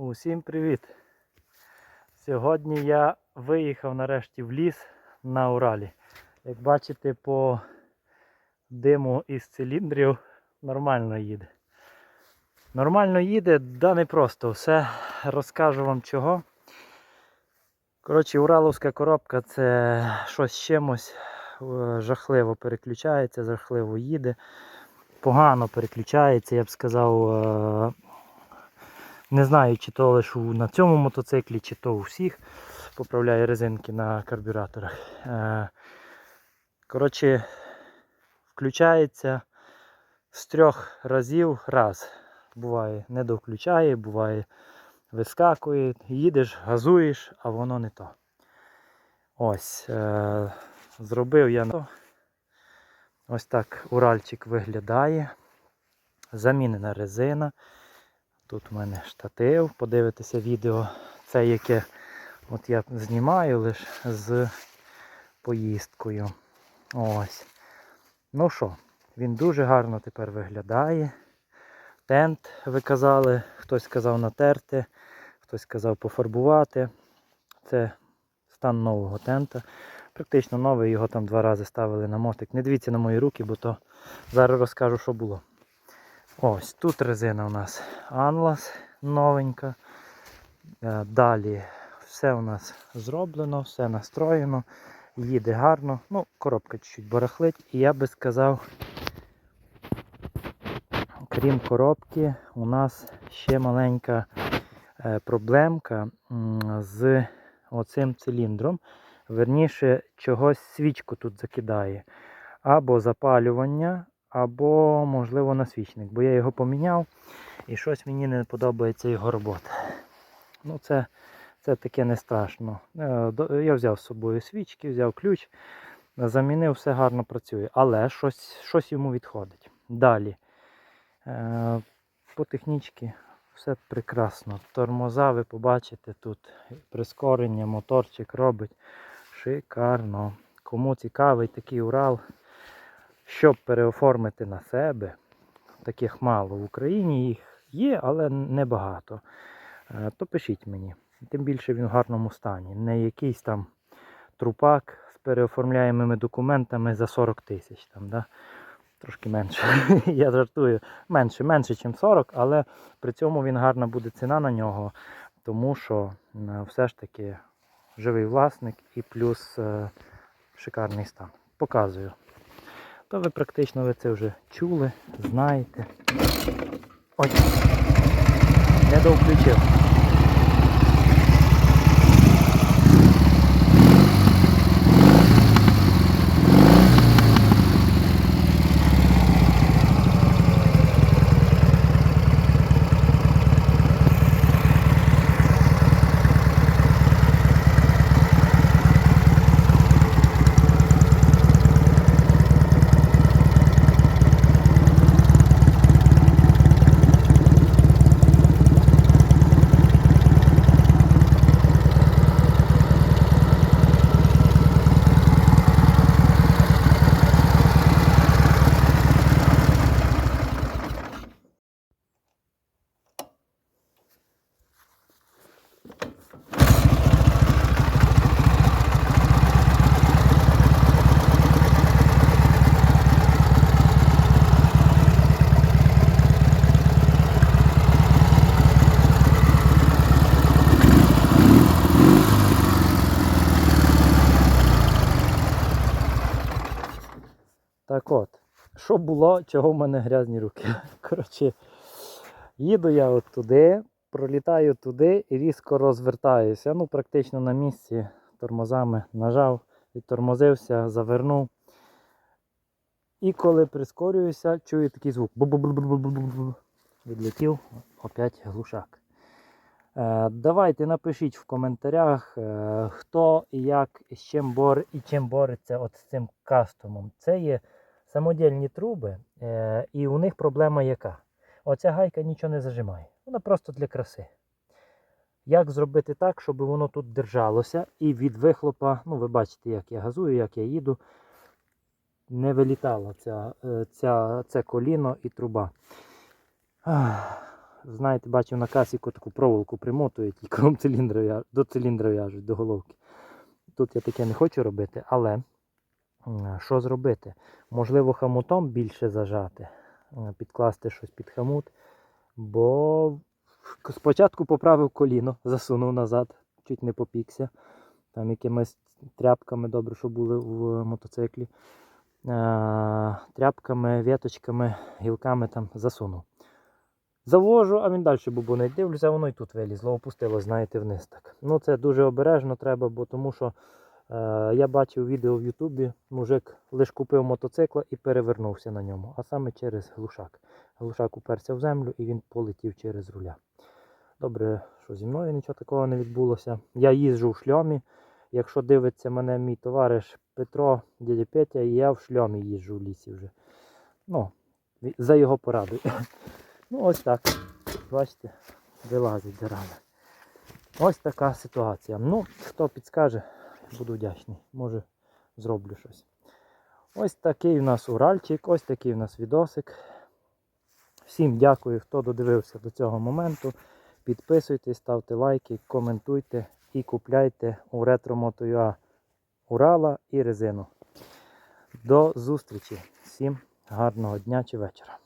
Усім привіт! Сьогодні я виїхав нарешті в ліс на Уралі. Як бачите, по диму із циліндрів нормально їде. Нормально їде, да не просто. Все розкажу вам чого. Коротше, Ураловська коробка це щось чимось е, жахливо переключається, жахливо їде. Погано переключається, я б сказав. Не знаю, чи то лише на цьому мотоциклі, чи то у всіх. Поправляє резинки на карбюраторах. Е, Коротше, включається з трьох разів раз. Буває не довключає, буває вискакує, їдеш, газуєш, а воно не то. Ось. Е, зробив я на- ось так Уральчик виглядає. Замінена резина. Тут у мене штатив, подивитися відео. Це яке от я знімаю лише з поїздкою. Ось. Ну що, він дуже гарно тепер виглядає. Тент ви казали, хтось сказав натерти, хтось сказав пофарбувати. Це стан нового тента. Практично новий, його там два рази ставили на мотик. Не дивіться на мої руки, бо то зараз розкажу, що було. Ось тут резина у нас Anlas новенька. Е, Далі все у нас зроблено, все настроєно, їде гарно. Ну, коробка чуть-чуть барахлить. І я би сказав, крім коробки, у нас ще маленька е, проблемка з оцим циліндром. Верніше, чогось свічку тут закидає. Або запалювання, або, можливо, насвічник. Бо я його поміняв і щось мені не подобається його робота. Ну, це, це таке не страшно. Е, Я взяв з собою свічки, взяв ключ, замінив, все гарно працює. Але щось, щось йому відходить. Далі. Е, По технічці все прекрасно. Тормоза, ви побачите тут прискорення, моторчик робить шикарно. Кому цікавий такий Урал, щоб переоформити на себе, таких мало в Україні їх є, але небагато. Е, То пишіть мені. Тим більше він в гарному стані. Не якийсь там трупак з переоформляємими документами за 40 тисяч. Да? Трошки менше. Я жартую. Менше, менше, ніж 40, але при цьому він гарна буде ціна на нього, тому що е, все ж таки живий власник і плюс е, шикарний стан. Показую. То ви практично ви це вже чули, знаєте. Ой, не довключив. Так от, що було, чого в мене грязні руки. Коротше, їду я от туди, пролітаю туди і різко розвертаюся. Ну, практично на місці тормозами нажав, відтормозився, завернув. І коли прискорююся, чую такий звук. Відлетів опять глушак. Е, давайте напишіть в коментарях, е, хто і як і з чим бор, і чим бореться от з цим кастомом. Це є самодільні труби, е, і у них проблема яка? Оця гайка нічого не зажимає. Вона просто для краси. Як зробити так, щоб воно тут держалося і від вихлопа, ну ви бачите, як я газую, як я їду, не вилітало ця, е, ця, це коліно і труба. Знаєте, бачив на касіку таку проволоку примотують і кром до циліндра в'яжуть, до головки. Тут я таке не хочу робити, але що зробити? Можливо, хамутом більше зажати, е, підкласти щось під хамут, бо спочатку поправив коліно, засунув назад, чуть не попікся. Там якимись тряпками добре, що були в мотоциклі. Е, тряпками, віточками, гілками там засунув. Завожу, а він далі бубонить. Дивлюся, воно і тут вилізло, опустило, знаєте, вниз так. Ну це дуже обережно треба, бо тому що я бачив відео в Ютубі, мужик лише купив мотоцикла і перевернувся на ньому, а саме через глушак. Глушак уперся в землю і він полетів через руля. Добре, що зі мною нічого такого не відбулося. Я їжджу в шльомі. Якщо дивиться мене мій товариш Петро, дядя Петя, я в шльомі їжджу в лісі вже. Ну, за його порадою. Ну, ось так. Бачите, вилазить дерева. Ось така ситуація. Ну, хто підскаже, буду вдячний. Може, зроблю щось. Ось такий у нас Уральчик, ось такий у нас відосик. Всім дякую, хто додивився до цього моменту. Підписуйтесь, ставте лайки, коментуйте і купляйте у ретро Урала і резину. До зустрічі. Всім гарного дня чи вечора.